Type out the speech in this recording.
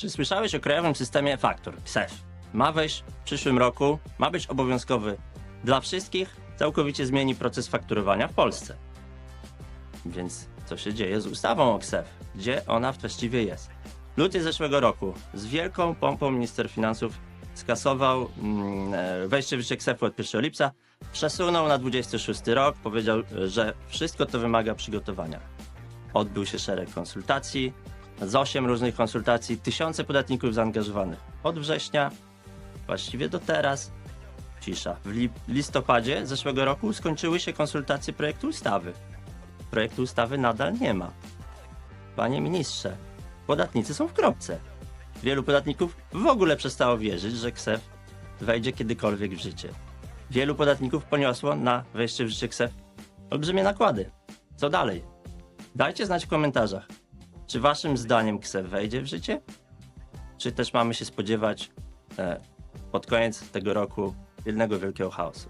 Czy słyszałeś o krajowym systemie faktur, KSEF? Ma wejść w przyszłym roku, ma być obowiązkowy dla wszystkich, całkowicie zmieni proces fakturowania w Polsce. Więc co się dzieje z ustawą o KSEF? Gdzie ona właściwie jest? Luty zeszłego roku z wielką pompą minister finansów skasował mm, e, wejście w życie KSEF-u od 1 lipca, przesunął na 26 rok, powiedział, że wszystko to wymaga przygotowania. Odbył się szereg konsultacji, z 8 różnych konsultacji, tysiące podatników zaangażowanych. Od września, właściwie do teraz, cisza. W li- listopadzie zeszłego roku skończyły się konsultacje projektu ustawy. Projektu ustawy nadal nie ma. Panie ministrze, podatnicy są w kropce. Wielu podatników w ogóle przestało wierzyć, że KSEF wejdzie kiedykolwiek w życie. Wielu podatników poniosło na wejście w życie KSEF olbrzymie nakłady. Co dalej? Dajcie znać w komentarzach, czy waszym zdaniem KSEF wejdzie w życie? Czy też mamy się spodziewać e, pod koniec tego roku jednego wielkiego chaosu?